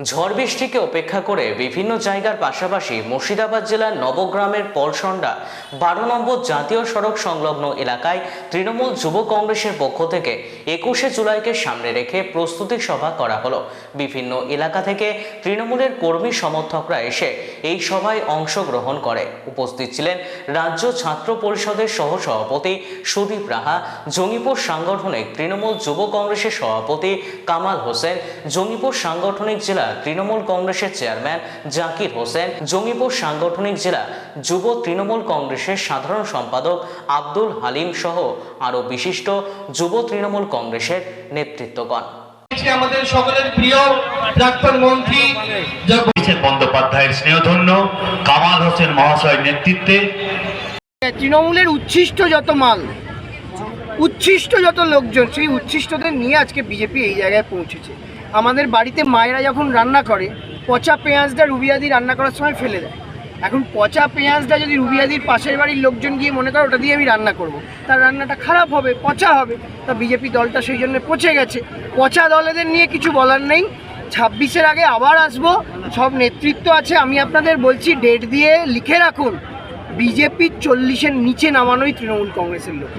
ঝড় বৃষ্টিকে উপেক্ষা করে বিভিন্ন জায়গার পাশাপাশি মুর্শিদাবাদ জেলার নবগ্রামের পলসন্ডা বারো নম্বর জাতীয় সড়ক সংলগ্ন এলাকায় তৃণমূল যুব কংগ্রেসের পক্ষ থেকে একুশে জুলাইকে সামনে রেখে প্রস্তুতি সভা করা হলো। বিভিন্ন এলাকা থেকে তৃণমূলের কর্মী সমর্থকরা এসে এই সভায় অংশগ্রহণ করে। উপস্থিত ছিলেন রাজ্য ছাত্র পরিষদের সহসভাপতি সুদীপ রাহা, জঙ্গিপুর সাংগঠনিক তৃণমূল যুব কংগ্রেসের সভাপতি কামাল হোসেন, জঙ্গিপুর সাংগঠনিক জেলা তৃণমূল কংগ্রেসের চেয়ারম্যান জাকির হোসেন জঙ্গিপুর সাংগঠনিক জেলা যুব তৃণমূল কংগ্রেসের সাধারণ সম্পাদক আব্দুল হালিম সহ আরও বিশিষ্ট যুব তৃণমূল কংগ্রেসের নেতৃত্বগণ। আজকে আমাদের সকলের প্রিয় প্রাক্তন মন্ত্রী বন্দ্যোপাধ্যায়ের স্নেহধন্য কামাল হোসেন মহাশয়ের নেতৃত্বে। তৃণমূলের উচ্ছিষ্ট যত মাল উচ্ছিষ্ট যত লোকজন সেই উচ্ছিষ্টদের নিয়ে আজকে বিজেপি এই জায়গায় পৌঁছেছে। আমাদের বাড়িতে মায়েরা যখন রান্না করে, পচা পেঁয়াজটা রুবিয়াদি রান্না করার সময় ফেলে দেয়। এখন পচা পেঁয়াজটা যদি রুবিয়াদির পাশের বাড়ির লোকজন গিয়ে মনে করে ওটা দিয়ে আমি রান্না করব। তার রান্নাটা খারাপ হবে, পচা হবে, তা বিজেপি দলটা সেই জন্য পচে গেছে। পচা দলেদের নিয়ে কিছু বলার নেই। ছাব্বিশের আগে আবার আসব। সব নেতৃত্ব আছে, আমি আপনাদের বলছি, ডেট দিয়ে লিখে রাখুন। বিজেপি চল্লিশের নিচে নামানোই তৃণমূল কংগ্রেসের লোক।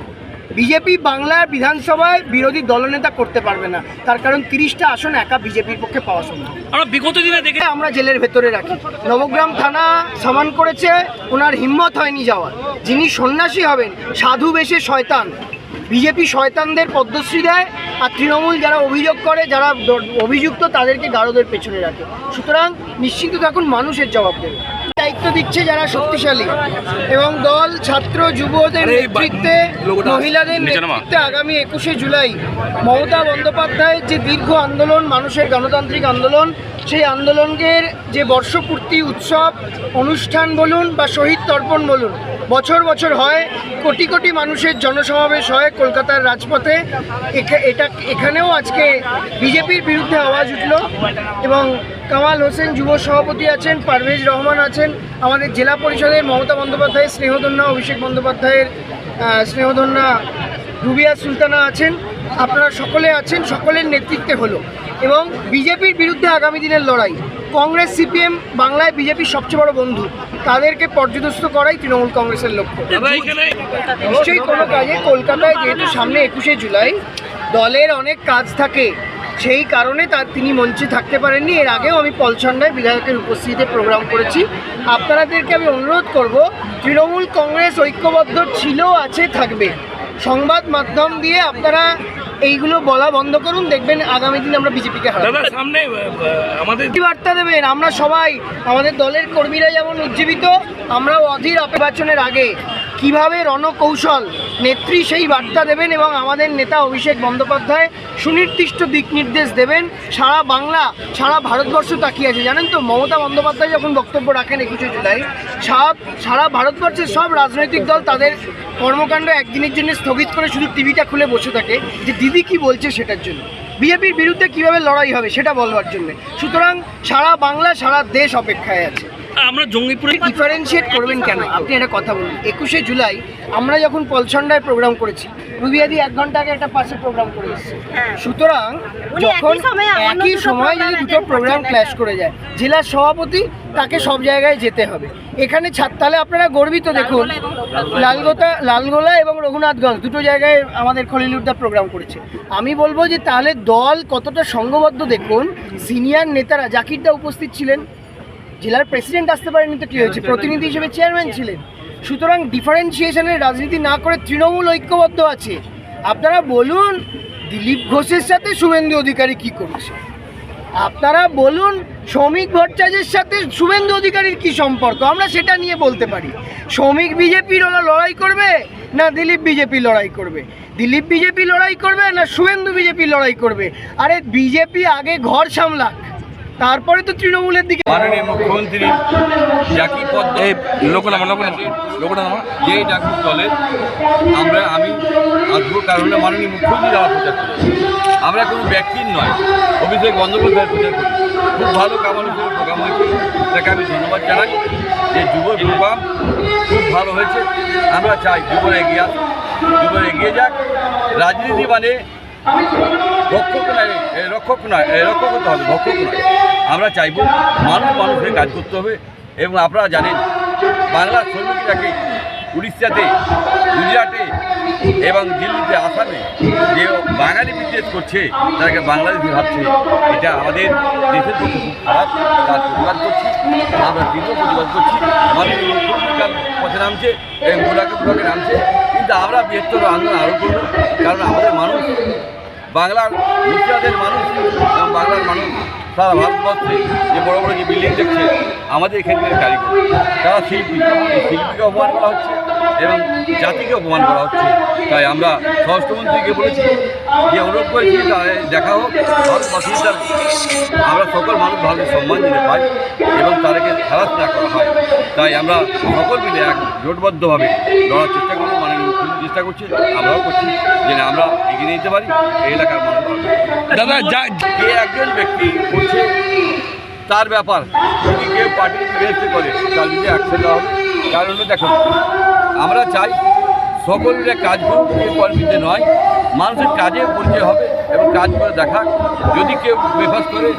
বিজেপি বাংলার বিধানসভায় বিরোধী দলনেতা করতে পারবে না। তার কারণ তিরিশটা আসন একা বিজেপির পক্ষে পাওয়া সম্ভব। আমরা বিগত দিনে দেখে আমরা জেলের ভেতরে রাখি। নবগ্রাম থানা সামান করেছে ওনার হিম্মত হয়নি যাওয়ার। যিনি সন্ন্যাসী হবেন সাধু বেশে শয়তান। বিজেপি শয়তানদের পদ্মশ্রী দেয় আর তৃণমূল যারা অভিযোগ করে যারা অভিযুক্ত তাদেরকে গারদের পেছনে রাখে। সুতরাং নিশ্চিন্ত থাকুন মানুষের জবাব দেবে। দায়িত্ব দিচ্ছে যারা শক্তিশালী। এবং দল ছাত্র যুবদের নেতৃত্বে মহিলাদের নেতৃত্বে আগামী একুশে জুলাই মমতা বন্দ্যোপাধ্যায়ের যে দীর্ঘ আন্দোলন মানুষের গণতান্ত্রিক আন্দোলন সেই আন্দোলনের যে বর্ষপূর্তি উৎসব অনুষ্ঠান বলুন বা শহীদ তর্পণ বলুন বছর বছর হয় কোটি কোটি মানুষের জনসমাবেশ হয় কলকাতার রাজপথে। এটা এখানেও আজকে বিজেপির বিরুদ্ধে আওয়াজ উঠল এবং কামাল হোসেন যুব সভাপতি আছেন পারভেজ রহমান আছেন আমাদের জেলা পরিষদের মমতা বন্দ্যোপাধ্যায়ের স্নেহধন্যা অভিষেক বন্দ্যোপাধ্যায়ের স্নেহধন্যা রুবিয়া সুলতানা আছেন। আপনারা সকলে আছেন সকলের নেতৃত্বে হলো। এবং বিজেপির বিরুদ্ধে আগামী দিনের লড়াই। কংগ্রেস সিপিএম বাংলায় বিজেপির সবচেয়ে বড় বন্ধু। তাদেরকে পর্যদস্ত করাই তৃণমূল কংগ্রেসের লক্ষ্য। নিশ্চয়ই কোনো কাজে কলকাতায় যেহেতু সামনে একুশে জুলাই দলের অনেক কাজ থাকে। সেই কারণে তার তিনি মঞ্চে থাকতে পারেননি। এর আগেও আমি পলসন্ডায় বিধায়কের উপস্থিতিতে প্রোগ্রাম করেছি। আপনাদেরকে আমি অনুরোধ করব তৃণমূল কংগ্রেস ঐক্যবদ্ধ ছিল আছে থাকবে। সংবাদ মাধ্যম দিয়ে আপনারা এইগুলো বলা বন্ধ করুন দেখবেন আগামী দিন আমরা বিজেপিকে দাদা সামনে আমাদের কি বার্তা দেবেন? আমরা সবাই আমাদের দলের কর্মীরা যেমন উজ্জীবিত আমরাও অধীর নির্বাচনের আগে। কীভাবে রণকৌশল নেত্রী সেই বার্তা দেবেন এবং আমাদের নেতা অভিষেক বন্দ্যোপাধ্যায় সুনির্দিষ্ট দিক নির্দেশ দেবেন। সারা বাংলা, সারা ভারতবর্ষ তাকিয়ে আছে। জানেন তো, মমতা বন্দ্যোপাধ্যায় যখন বক্তব্য রাখেন, একুশে জুলাই, সব, সারা ভারতবর্ষের সব রাজনৈতিক দল তাদের কর্মকাণ্ড একদিনের জন্য স্থগিত করে শুধু টিভিটা খুলে বসে থাকে যে দিদি কি বলছে সেটার জন্য। বিজেপির বিরুদ্ধে কীভাবে লড়াই হবে সেটা বলবার জন্য। সুতরাং সারা বাংলা, সারা দেশ অপেক্ষায় আছে। আমরা জঙ্গিপুরে ডিফারেন্সিয়েট করবেন কেন? আপনি একটা কথা বলুন। একুশে জুলাই আমরা যখন পলসন্ডায় প্রোগ্রাম করেছি রুবিয়াদি এক ঘণ্টা আগে একটা পাশে প্রোগ্রাম করে এসেছে। সুতরাং যখন একই সময়ে যদি দুটো প্রোগ্রাম। ক্ল্যাশ করে যায় জেলার সভাপতি তাকে সব জায়গায় যেতে হবে। এখানে ছাদ তাহলে আপনারা গর্বিত দেখুন লালগোতা লালগোলা এবং রঘুনাথগঞ্জ দুটো জায়গায় আমাদের খলিলুদ্দা প্রোগ্রাম করেছে। আমি বলব যে তাহলে দল কতটা সংঘবদ্ধ দেখুন সিনিয়র নেতারা জাকিরদা উপস্থিত ছিলেন জেলার প্রেসিডেন্ট আসতে পারেনি তো কি হয়েছে? প্রতিনিধি হিসেবে চেয়ারম্যান ছিলেন। সুতরাং ডিফারেন্সিয়েশনের রাজনীতি না করে তৃণমূল ঐক্যবদ্ধ আছে। আপনারা বলুন দিলীপ ঘোষের সাথে শুভেন্দু অধিকারী কি করেছে? আপনারা বলুন শ্রমিক ভট্টাচার্যের সাথে শুভেন্দু অধিকারীর কি সম্পর্ক? আমরা সেটা নিয়ে বলতে পারি। শ্রমিক বিজেপির ওরা লড়াই করবে না দিলীপ বিজেপি লড়াই করবে? দিলীপ বিজেপি লড়াই করবে না শুভেন্দু বিজেপি লড়াই করবে? আরে বিজেপি আগে ঘর সামলাক। তারপরে তো তৃণমূলের দিকে মাননীয় মুখ্যমন্ত্রী জাকি পদ এই লোকনামা লোকনামা লোকনামা যেই ডাকুক দলে আমরা আমি আসব কারণ মাননীয় মুখ্যমন্ত্রী যাওয়ার প্রচার করি। আমরা কোনো ব্যক্তির নয় অভিষেক বন্দ্যোপাধ্যায়ের প্রচার করি। খুব ভালো কামাল হিসেবে প্রোগ্রাম হয়েছে। তাকে আমি ধন্যবাদ জানাই যে যুব প্রোগ্রাম খুব ভালো হয়েছে। আমরা চাই যুবরা এগিয়ে আসুক যুবরা এগিয়ে যাক। রাজনীতি মানে রক্ষক নয় এ, রক্ষক নয় রক্ষক হতে হবে ভক্ষক নয়। আমরা চাইব মানুষ মানুষের কাজ করতে হবে এবং আপনারা জানেন, বাংলার শ্রমিকরাকে উড়িষ্যাতে, গুজরাটে এবং দিল্লিতে আসামে যে বাঙালি বিদ্বেষ করছে তাদেরকে বাংলাদেশি ভাবছে, এটা আমাদের দেশের পক্ষে খুব খারাপ তার প্রতিবাদ করছি, আমরা তীব্র প্রতিবাদ করছি। তার পথে নামছে এবং বুড়াকে বুড়াকে নামছে। কিন্তু আমরা বৃহত্তর আন্দোলন আরও করব, কারণ আমাদের মানুষ, বাংলার মুসলিমদের মানুষ এবং বাংলার মানুষ সারা ভারতবর্ষে যে বড় বড় যে বিল্ডিং দেখছে, আমাদের এখানকার কারিগর, তারা শিল্পী। শিল্পীকে অপমান করা হচ্ছে। এবং জাতিকে অপমান করা হচ্ছে। তাই আমরা স্বরাষ্ট্রমন্ত্রীকে বলেছি যে অনুরোধ করেছি তাই দেখা হোক ভারতবাসীর আমরা সকল মানুষ ভারতের সম্মান দিতে পাই এবং তাদেরকে খারাপ না করা হয়। তাই আমরা সকল মিলে এক জোটবদ্ধভাবে লড়ার চেষ্টা করব। মাননীয় মুখ্যমন্ত্রী চেষ্টা করছে আমরাও করছি যে না আমরা এগিয়ে নিতে পারি এই এলাকার মানুষ। দাদা যা যে একজন ব্যক্তি করছে তার ব্যাপার যদি কেউ পার্টির বিরুদ্ধে করে তার বিরুদ্ধে অ্যাকশন নেওয়া হবে। কারণ দেখো আমরা চাই সকলের কাজ করুক কর্মীতে নয় মানুষের কাজে পরিচয় হবে এবং কাজ করে দেখা যদি কেউ বেফাস করে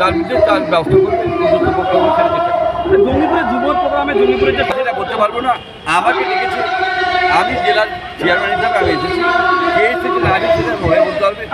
তার বিরুদ্ধে তার ব্যবস্থা করবে দুর্নীপুরের যুব প্রোগ্রামে দুর্নীপুরের যে সেটা করতে পারব না। আমাকে ডেকেছে আমি জেলার চেয়ারম্যান হিসাবে আমি এসেছি। কে এসেছে না আমি সেটা মনে করতে হবে।